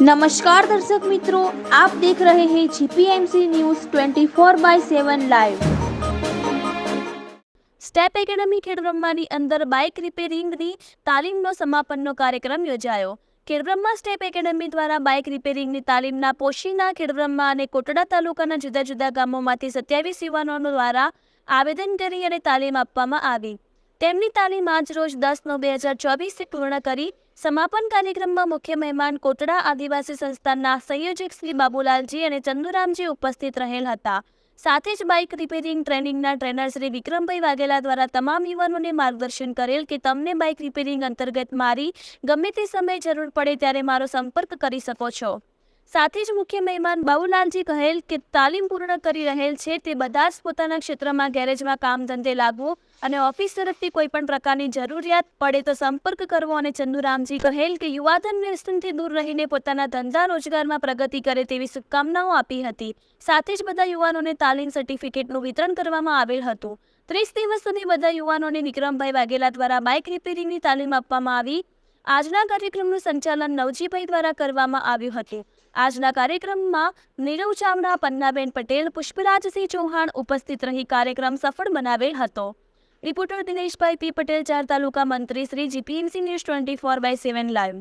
નમસ્કાર દર્શક મિત્રો, આપ દેખ રહે હે GPMC news 24 by seven live step academy ખેડબ્રહ્માની અંદર બાઇક રિપેરિંગની તાલીમનો સમાપનનો કાર્યક્રમ યોજાયો. ખેડબ્રહ્મા સ્ટેપ એકેડમી દ્વારા બાઇક રિપેરિંગની તાલીમના પોશીના ખેડબ્રહ્મા અને કોટડા તાલુકાના જુદા જુદા ગામોમાંથી સત્યાવીસ યુવાનો દ્વારા આવેદન કરી અને તાલીમ આપવામાં આવી. તેમની તાલીમ આજ રોજ દસ નવ બે હજાર ચોવીસથી પૂર્ણ કરી સમાપન કાર્યક્રમમાં મુખ્ય મહેમાન કોટડા આદિવાસી સંસ્થાના સંયોજક શ્રી બાબુલાલજી અને ચંદુરામજી ઉપસ્થિત રહેલ હતા. સાથે જ બાઇક રિપેરિંગ ટ્રેનિંગના ટ્રેનર શ્રી વિક્રમભાઈ વાઘેલા દ્વારા તમામ યુવાનોને માર્ગદર્શન કરેલ કે તમને બાઇક રિપેરિંગ અંતર્ગત મારી ગમે તે સમયે જરૂર પડે ત્યારે મારો સંપર્ક કરી શકો છો. સાથે જ મુખ્ય મહેમાન બાબુલાલજી કહેલ કે તાલીમ પૂર્ણ કરી રહેલ છે તે બધા જ પોતાના ક્ષેત્રમાં ગેરેજમાં કામ ધંધે લાગવું અને ઓફિસ તરફથી કોઈ પણ પ્રકારની જરૂરિયાત પડે તો સંપર્ક કરવો અને ચંદુરામજી કહેલ કે યુવાધન વ્યસનથી દૂર રહીને પોતાના ધંધા રોજગારમાં પ્રગતિ કરે તેવી શુભકામનાઓ આપી હતી. સાથે જ બધા યુવાનોને તાલીમ સર્ટિફિકેટનું વિતરણ કરવામાં આવેલ હતું. ત્રીસ દિવસ સુધી બધા યુવાનોને વિક્રમભાઈ વાઘેલા દ્વારા બાઇક રિપેરિંગની તાલીમ આપવામાં આવી. આજના કાર્યક્રમનું સંચાલન નવજીભાઈ દ્વારા કરવામાં આવ્યું હતું. આજના કાર્યક્રમમાં નીરવ ચાવડા, પન્નાબેન પટેલ, પુષ્પરાજસિંહ ચૌહાણ ઉપસ્થિત રહી કાર્યક્રમ સફળ બનાવેલ હતો. રિપોર્ટર દિનેશભાઈ પી પટેલ, ચાર તાલુકા મંત્રી Shri GPMC news twenty four by seven live.